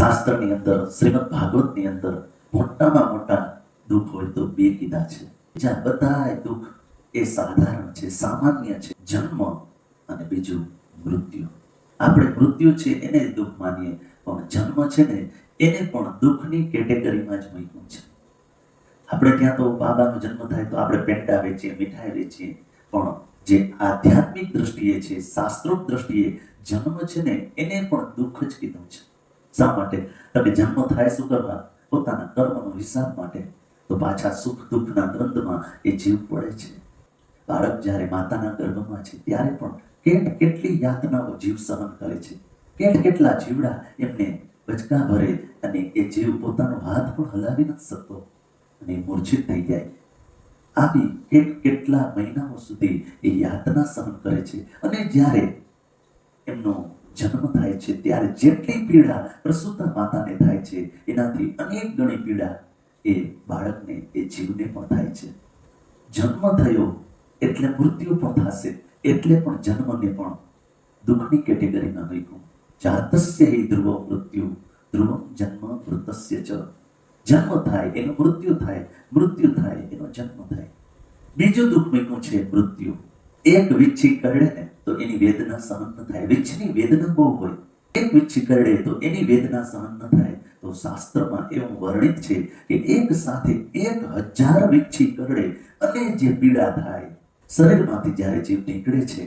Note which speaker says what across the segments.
Speaker 1: શાસ્ત્રની અંદર, શ્રીમદ ભાગવતની અંદર મોટામાં મોટા દુઃખ હોય તો બે કીધા છે. જ્યાં બધા દુઃખ એ સાધારણ છે, સામાન્ય છે. જન્મ અને બીજું મૃત્યુ. આપણે મૃત્યુ છે એને દુઃખ માનીએ, પણ જન્મ છે ને એને પણ દુઃખની કેટેગરીમાં જ મૂક્યું છે. આપણે ત્યાં તો બાબાનો જન્મ થાય તો આપણે પેંડા વેચીએ, મીઠાઈ વેચીએ, પણ જે આધ્યાત્મિક દ્રષ્ટિએ છે શાસ્ત્રોક દ્રષ્ટિએ જન્મ છે ને એને પણ દુઃખ જ કીધું છે. શા માટે? તમે જન્મ થાય શું કરવા? પોતાના કર્મનો હિસાબ માટે. તો પાછા સુખ દુઃખના દ્વંદમાં એ જીવ પડે છે. બાળક જ્યારે માતાના ગર્ભમાં છે, ત્યારે પણ કેટ કેટલી યાતનાઓ જીવ સહન કરે છે. કેટ કેટલા જીવડા એમને બચકા ભરે અને એ જીવ પોતાનો હાથ પણ હલાવી નથી શકતો. અને મૂર્છિત થઈ જાય. આવી કેટ કેટલા મહિનાઓ સુધી એ યાતના સહન કરે છે. અને જ્યારે એમનો જન્મ થાય છે. ત્યારે જેટલી પીડા પ્રસૂતા માતાને થાય છે, એનાથી અનેક ગણી પીડા એ બાળકને, એ જીવને પણ થાય છે. જન્મ થયો એટલે મૃત્યુ પણ થશે, એટલે પણ જન્મને પણ દુઃખની કેટેગરીમાં મૂક્યું. જાતસ્ય હિ ધ્રુવ મૃત્યુ, ધ્રુવ જન્મ મૃતસ્ય ચ. જન્મ થાય એનું મૃત્યુ થાય મૃત્યુ થાય એનો જન્મ થાય. બીજું દુઃખ મૂક્યું છે, મૃત્યુ. એક વિચ્છી કરડે ને તો એની વેદના સહન ન થાય. વિચ્છની વેદના બહુ હોય. એક વિચ્છી કરડે તો એની વેદના સહન ન થાય. તો શાસ્ત્રમાં એવું વર્ણિત છે કે એક સાથે એક હજાર વિચ્છી કરડે અને જે પીડા થાય, શરીરમાંથી જ્યારે જીવ નીકળે છે,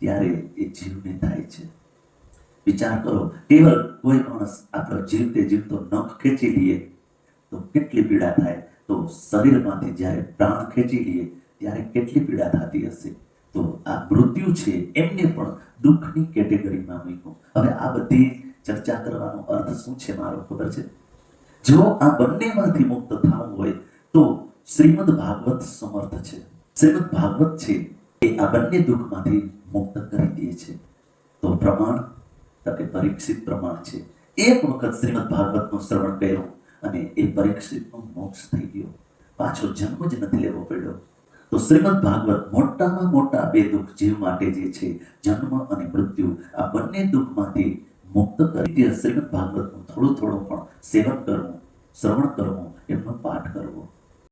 Speaker 1: ત્યારે એ જીવને થાય છે. વિચાર કરો, કેવલ કોઈ માણસ આપણો જીવતે જીવતો નખ ખેંચી લઈએ તો કેટલી પીડા થાય? તો શરીરમાંથી જ્યારે પ્રાણ ખેંચી લઈએ ત્યારે કેટલી પીડા થતી હશે? તો આ મૃત્યુ છે એમને પણ દુઃખની કેટેગરીમાં મૂક્યું. હવે આ બધી ચર્ચા કરવાનો અર્થ શું છે મારો ખબર છે? જો આ બંનેમાંથી મુક્ત થવું હોય તો શ્રીમદ ભાગવત સમર્થ છે. શ્રીમદ ભાગવત છે એ આ બંને દુઃખમાંથી મુક્ત કરી દે છે. તો પ્રમાણ તો કે પરીક્ષિત પ્રમાણ છે. એક વખત શ્રીમદ ભાગવતનું શ્રવણ કર્યું અને એ પરીક્ષિતનો મોક્ષ થઈ ગયો. પાછો જન્મ જ નથી લેવો પડ્યો. તો શ્રીમદ ભાગવત મોટામાં મોટા બે દુઃખ જીવ માટે જે છે, જન્મ અને મૃત્યુ, આ બંને દુઃખમાંથી મુક્ત કરી શ્રીમદ ભાગવતનું થોડું થોડું પણ સેવન કરવું, શ્રવણ કરવું, એમનો પાઠ કરવો.